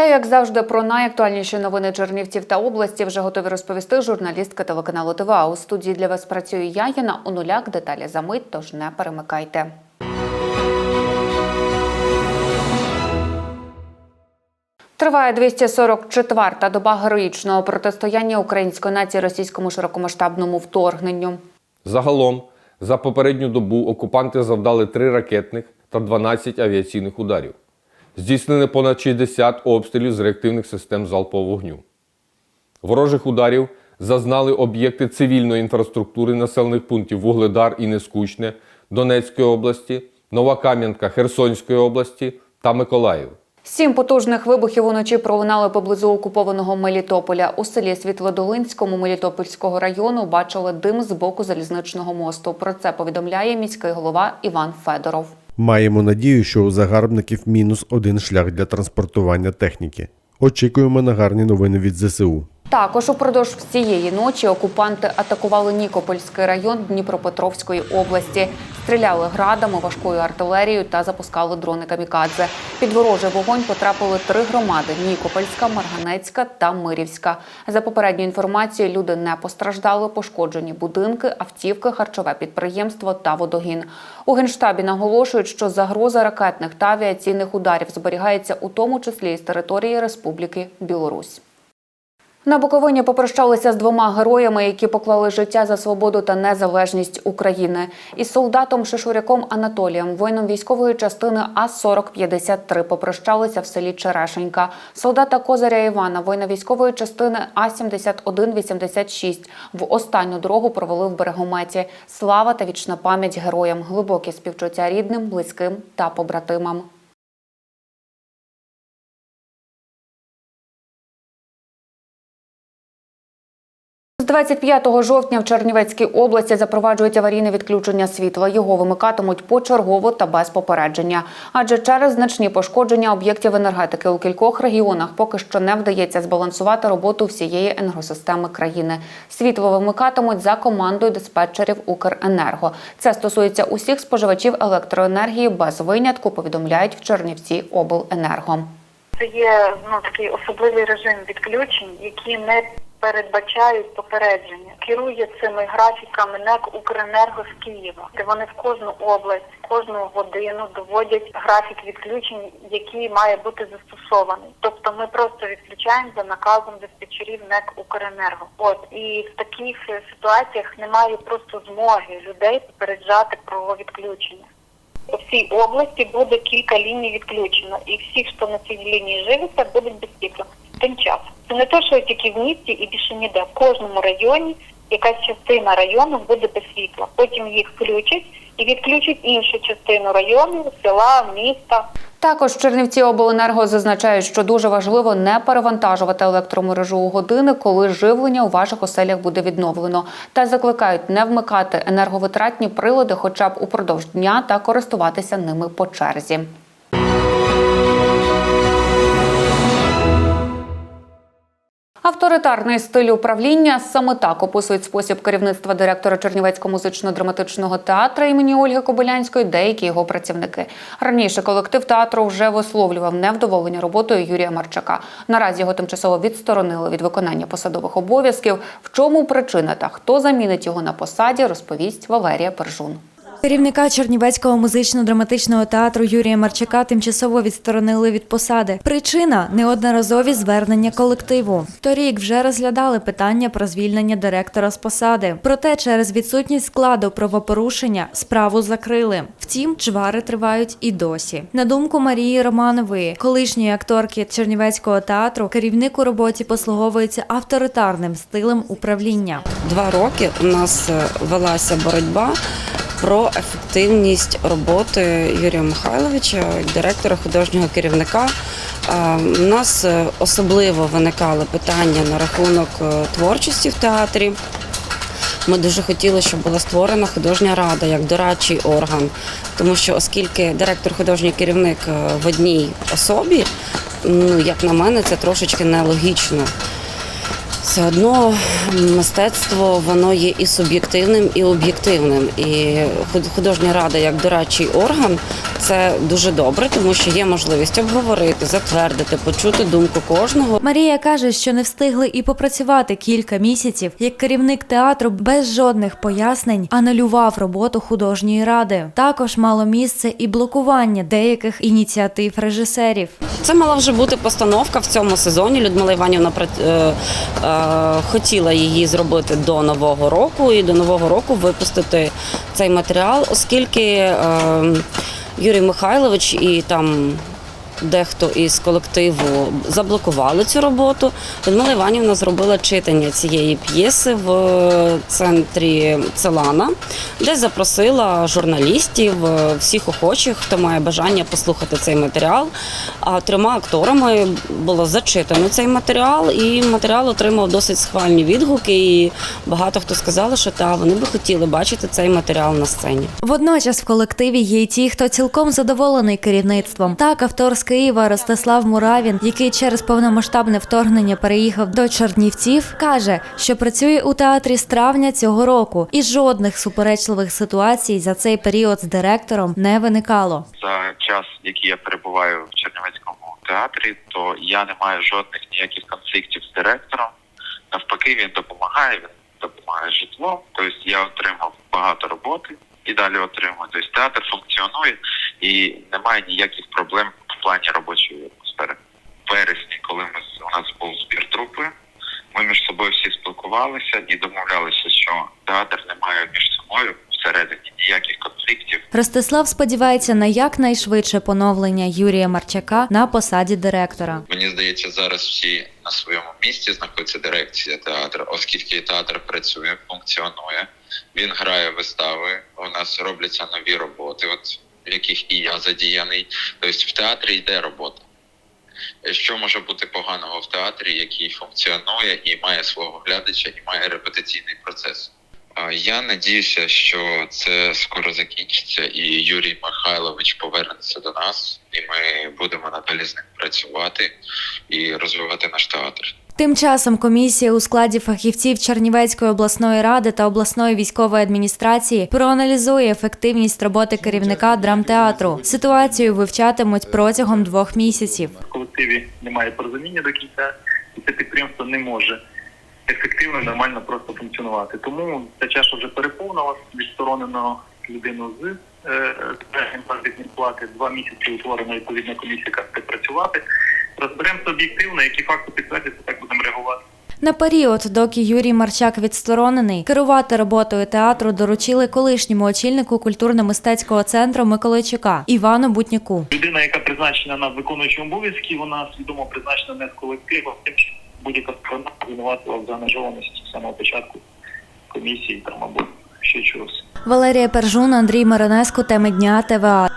Вітаю, як завжди, про найактуальніші новини Чернівців та області. Вже готові розповісти журналістка телеканалу ТВА. У студії для вас працює Яна Онуляк. Деталі за мить, тож не перемикайте. Триває 244-та доба героїчного протистояння української нації російському широкомасштабному вторгненню. Загалом, за попередню добу окупанти завдали 3 ракетних та 12 авіаційних ударів. Здійснили понад 60 обстрілів з реактивних систем залпового вогню. Ворожих ударів зазнали об'єкти цивільної інфраструктури населених пунктів Вугледар і Нескучне Донецької області, Нова Кам'янка Херсонської області та Миколаїв. Сім потужних вибухів уночі пролунали поблизу окупованого Мелітополя. У селі Світлодолинському Мелітопольського району бачили дим з боку залізничного мосту. Про це повідомляє міський голова Іван Федоров. Маємо надію, що у загарбників мінус один шлях для транспортування техніки. Очікуємо на гарні новини від ЗСУ. Також упродовж всієї ночі окупанти атакували Нікопольський район Дніпропетровської області, стріляли градами, важкою артилерією та запускали дрони камікадзе. Під ворожий вогонь потрапили три громади: Нікопольська, Марганецька та Мирівська. За попередньою інформацією, люди не постраждали, пошкоджені будинки, автівки, харчове підприємство та водогін. У генштабі наголошують, що загроза ракетних та авіаційних ударів зберігається у тому числі і з території Республіки Білорусь. На Буковині попрощалися з двома героями, які поклали життя за свободу та незалежність України. Із солдатом Шишуряком Анатолієм, воїном військової частини А-4053, попрощалися в селі Черешенька. Солдата Козаря Івана, воїна військової частини А-7186, в останню дорогу провели в Берегометі. Слава та вічна пам'ять героям, глибокі співчуття рідним, близьким та побратимам. 25 жовтня в Чернівецькій області запроваджують аварійне відключення світла. Його вимикатимуть почергово та без попередження. Адже через значні пошкодження об'єктів енергетики у кількох регіонах поки що не вдається збалансувати роботу всієї енергосистеми країни. Світло вимикатимуть за командою диспетчерів Укренерго. Це стосується усіх споживачів електроенергії без винятку. Повідомляють в Чернівці обленерго. Це є ну такий особливий режим відключень, які не передбачають попередження. Керує цими графіками НЕК Укренерго з Києва, де вони в кожну область, кожну годину доводять графік відключень, який має бути застосований. Тобто ми просто відключаємо за наказом диспетчерів НЕК Укренерго. От і в таких е, ситуаціях немає просто змоги людей попереджати про відключення. По всій області буде кілька ліній відключено, і всі, хто на цій лінії живеться, будуть без. Тим часом не те, що тільки в місті і більше ніде. В кожному районі якась частина району буде без світла. Потім їх включать і відключать іншу частину району, села, міста. Також Чернівці обленерго зазначають, що дуже важливо не перевантажувати електромережу у години, коли живлення у ваших оселях буде відновлено, та закликають не вмикати енерговитратні прилади, хоча б упродовж дня, та користуватися ними по черзі. Авторитарний стиль управління саме так описують спосіб керівництва директора Чернівецького музично-драматичного театру імені Ольги Кобилянської, деякі його працівники. Раніше колектив театру вже висловлював невдоволення роботою Юрія Марчака. Наразі його тимчасово відсторонили від виконання посадових обов'язків. В чому причина та хто замінить його на посаді, розповість Валерія Пержун. Керівника Чернівецького музично-драматичного театру Юрія Марчака тимчасово відсторонили від посади. Причина неодноразові звернення колективу. Торік вже розглядали питання про звільнення директора з посади. Проте через відсутність складу правопорушення справу закрили. Втім, чвари тривають і досі. На думку Марії Романової, колишньої акторки Чернівецького театру, керівник у роботі послуговується авторитарним стилем управління. Два роки у нас е, велася боротьба про ефективність роботи Юрія Михайловича, директора художнього керівника. У нас е, особливо виникали питання на рахунок е, творчості в театрі. Ми дуже хотіли, щоб була створена художня рада як дорадчий орган, тому що оскільки директор художній керівник е, в одній особі, ну як на мене, це трошечки нелогічно. Все одно мистецтво воно є і суб'єктивним, і об'єктивним. І худ- художня рада як дорадчий орган Це дуже добре, тому що є можливість обговорити, затвердити, почути думку кожного. Марія каже, що не встигли і попрацювати кілька місяців, як керівник театру без жодних пояснень анулював роботу художньої ради. Також мало місце і блокування деяких ініціатив режисерів. Це мала вже бути постановка в цьому сезоні. Людмила Іванівна е, е, хотіла її зробити до нового року і до нового року випустити цей матеріал, оскільки е, Юрій Михайлович і там. Дехто із колективу заблокували цю роботу. Людмила Іванівна зробила читання цієї п'єси в центрі Целана, де запросила журналістів, е, всіх охочих, хто має бажання послухати цей матеріал. А трьома акторами було зачитано цей матеріал, і матеріал отримав досить схвальні відгуки. І багато хто сказали, що та вони би хотіли бачити цей матеріал на сцені. Водночас в колективі є й ті, хто цілком задоволений керівництвом. Так, автор з Києва Ростислав Муравін, який через повномасштабне вторгнення переїхав до Чернівців, каже, що працює у театрі з травня цього року, і жодних суперечливих ситуацій за цей період з директором не виникало. за час, який я перебуваю в Чернівецькому театрі, то я не маю жодних ніяких конфліктів з директором. Навпаки, він допомагає, він допомагає житлом. Тобто я отримав багато роботи і далі отримую. Тобто театр функціонує і немає ніяких проблем в плані робочої атмосфери. В вересні, коли ми у нас був збір трупи, ми між собою всі спілкувалися і домовлялися, що театр не має між собою всередині ніяких конфліктів. Ростислав сподівається на якнайшвидше поновлення Юрія Марчака на посаді директора. Мені здається, зараз всі на своєму місці знаходиться дирекція театру, оскільки театр працює, функціонує. Він грає вистави. У нас робляться нові роботи, от в яких і я задіяний. Тобто в театрі йде робота. Що може бути поганого в театрі, який функціонує і має свого глядача, і має репетиційний процес? Я надіюся, що це скоро закінчиться, і Юрій Михайлович повернеться до нас, і ми будемо надалі з ним працювати і розвивати наш театр. Тим часом комісія у складі фахівців Чернівецької обласної ради та обласної військової адміністрації проаналізує ефективність роботи керівника драмтеатру. Ситуацію вивчатимуть протягом двох місяців. в колективі немає порозуміння до кінця, і це підприємство не може ефективно нормально просто функціонувати. Тому ця чаша вже переповнилась, відсторонено людину з е, заробітної плати. Два місяці утворена відповідна комісія, яка працювати. Розберемося об'єктивно, які факти підтвердяться, так будемо реагувати. На період, доки Юрій Марчак відсторонений, керувати роботою театру доручили колишньому очільнику культурно-мистецького центру Миколайчука Івану Бутняку. Людина, яка призначена на виконуючі обов'язки, вона свідомо призначена не з колективом, тим будь-яка сторона звинуватила в заангажованості з самого початку комісії там або ще чогось. Валерія Пержун, Андрій Миронеско, теми дня ТВА.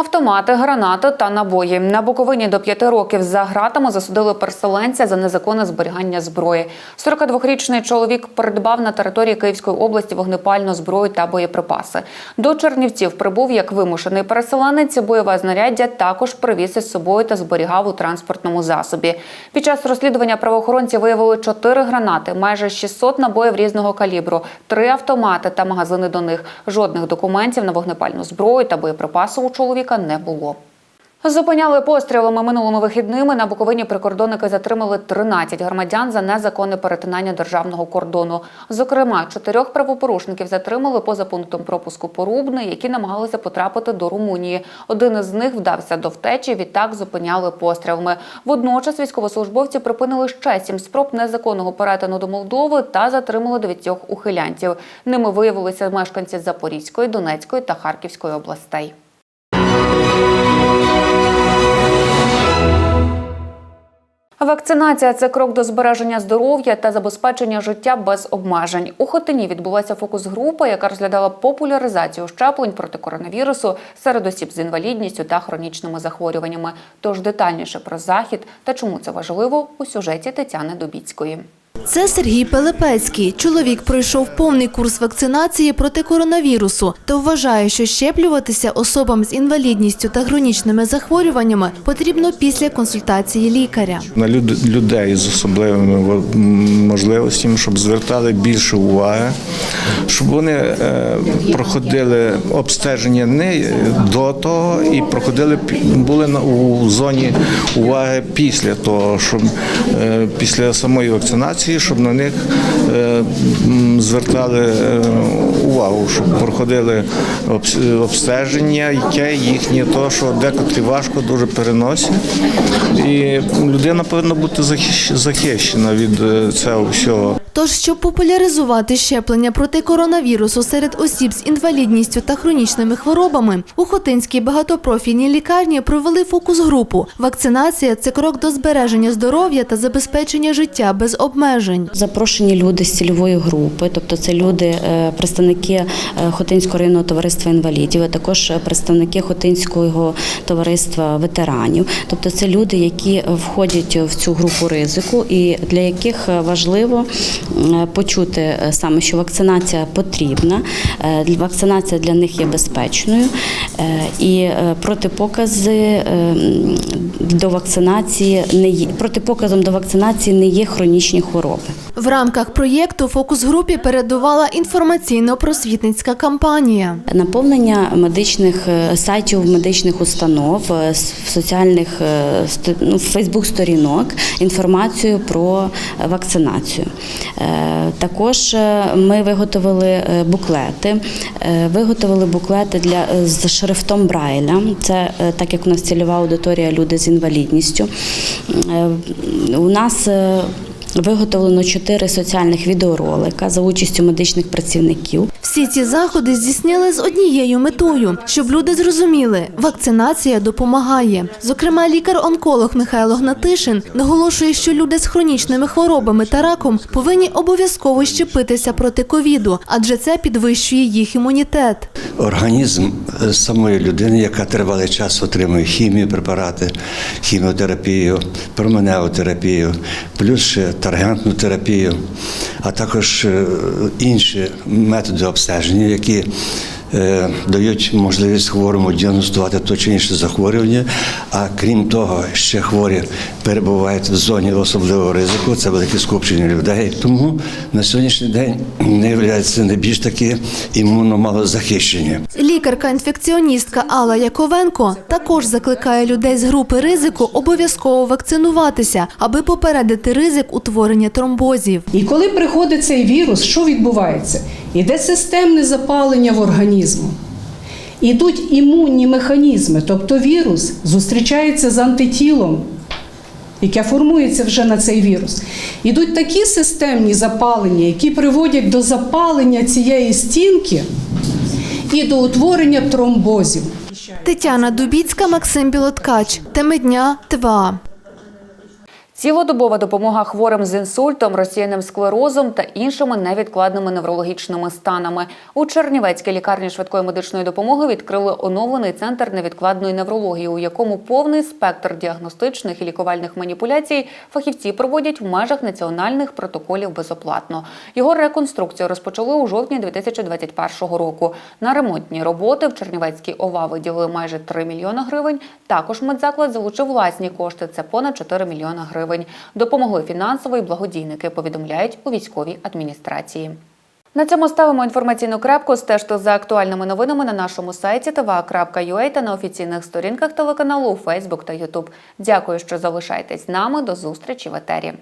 Автомати, гранати та набої на Буковині до п'яти років за ґратами засудили переселенця за незаконне зберігання зброї. 42-річний чоловік придбав на території Київської області вогнепальну зброю та боєприпаси. До Чернівців прибув як вимушений переселенець. Бойове знаряддя також привіз із собою та зберігав у транспортному засобі. Під час розслідування правоохоронці виявили чотири гранати, майже 600 набоїв різного калібру, три автомати та магазини до них. Жодних документів на вогнепальну зброю та боєприпаси у чоловіка не було. Зупиняли пострілами минулими вихідними. На Буковині прикордонники затримали 13 громадян за незаконне перетинання державного кордону. Зокрема, чотирьох правопорушників затримали поза пунктом пропуску Порубне, які намагалися потрапити до Румунії. Один із них вдався до втечі. Відтак зупиняли пострілами. Водночас військовослужбовці припинили ще сім спроб незаконного перетину до Молдови та затримали дев'ятьох ухилянтів. Ними виявилися мешканці Запорізької, Донецької та Харківської областей. Вакцинація це крок до збереження здоров'я та забезпечення життя без обмежень. У Хотині відбулася фокус-група, яка розглядала популяризацію щеплень проти коронавірусу серед осіб з інвалідністю та хронічними захворюваннями. Тож детальніше про захід та чому це важливо у сюжеті Тетяни Дубіцької. Це Сергій Пелепецький. Чоловік пройшов повний курс вакцинації проти коронавірусу та вважає, що щеплюватися особам з інвалідністю та хронічними захворюваннями потрібно після консультації лікаря. на люд- людей з особливими можливостями, щоб звертали більше уваги, щоб вони е, проходили обстеження не до того і проходили були у зоні уваги після того, щоб е, після самої вакцинації, щоб на них е, звертали е, увагу, щоб проходили обс- обстеження, яке їхнє, то що декотрі важко дуже переносять. І людина повинна бути захищена від е, цього всього. Тож, щоб популяризувати щеплення проти коронавірусу серед осіб з інвалідністю та хронічними хворобами, у Хотинській багатопрофільній лікарні провели фокус-групу. Вакцинація це крок до збереження здоров'я та забезпечення життя без обмежень. Запрошені люди з цільової групи, тобто це люди, е, представники е, Хотинського районного товариства інвалідів, а також е, представники Хотинського товариства ветеранів. Тобто це люди, які входять в цю групу ризику, і для яких важливо почути саме, що вакцинація потрібна. Вакцинація для них є безпечною, і протипокази до вакцинації не є протипоказом до вакцинації не є хронічні хвороби. В рамках проєкту фокус-групі передувала інформаційно-просвітницька кампанія. Наповнення медичних е, сайтів медичних установ, е, соціальних е, ну, Фейсбук-сторінок інформацію про вакцинацію. Також ми виготовили буклети. Виготовили буклети для з шрифтом Брайля. Це так як у нас цільова аудиторія люди з інвалідністю. У нас Виготовлено чотири соціальних відеоролика за участю медичних працівників. Всі ці заходи здійснили з однією метою, щоб люди зрозуміли, вакцинація допомагає. Зокрема, лікар-онколог Михайло Гнатишин наголошує, що люди з хронічними хворобами та раком повинні обов'язково щепитися проти ковіду, адже це підвищує їх імунітет. організм е, самої людини, яка тривалий час отримує хімію, препарати, хіміотерапію, променеотерапію, плюс ще таргентну терапію, а також е, інші методи обстеження, які дають можливість хворому діагностувати то чи інше захворювання. А крім того, ще хворі перебувають в зоні особливого ризику, це велике скупчення людей. Тому на сьогоднішній день не являються найбільш такі імунно малозахищені. Лікарка-інфекціоністка Алла Яковенко також закликає людей з групи ризику обов'язково вакцинуватися, аби попередити ризик утворення тромбозів. І коли приходить цей вірус, що відбувається? Іде системне запалення в організму. Ідуть імунні механізми, тобто вірус зустрічається з антитілом, яке формується вже на цей вірус. Ідуть такі системні запалення, які приводять до запалення цієї стінки і до утворення тромбозів. Тетяна Дубіцька, Максим Білоткач. Теми дня ТВА. Цілодобова допомога хворим з інсультом, розсіяним склерозом та іншими невідкладними неврологічними станами. У Чернівецькій лікарні швидкої медичної допомоги відкрили оновлений центр невідкладної неврології, у якому повний спектр діагностичних і лікувальних маніпуляцій фахівці проводять в межах національних протоколів безоплатно. Його реконструкцію розпочали у жовтні 2021 року. На ремонтні роботи в Чернівецькій ОВА виділили майже 3 мільйона гривень. Також медзаклад залучив власні кошти. Це понад 4 мільйона гривень. Допомогли фінансово і благодійники, повідомляють у військовій адміністрації. На цьому ставимо інформаційну крапку. Стежте за актуальними новинами на нашому сайті tva.ua та на офіційних сторінках телеканалу у Facebook та YouTube. Дякую, що залишаєтесь з нами. До зустрічі в етері.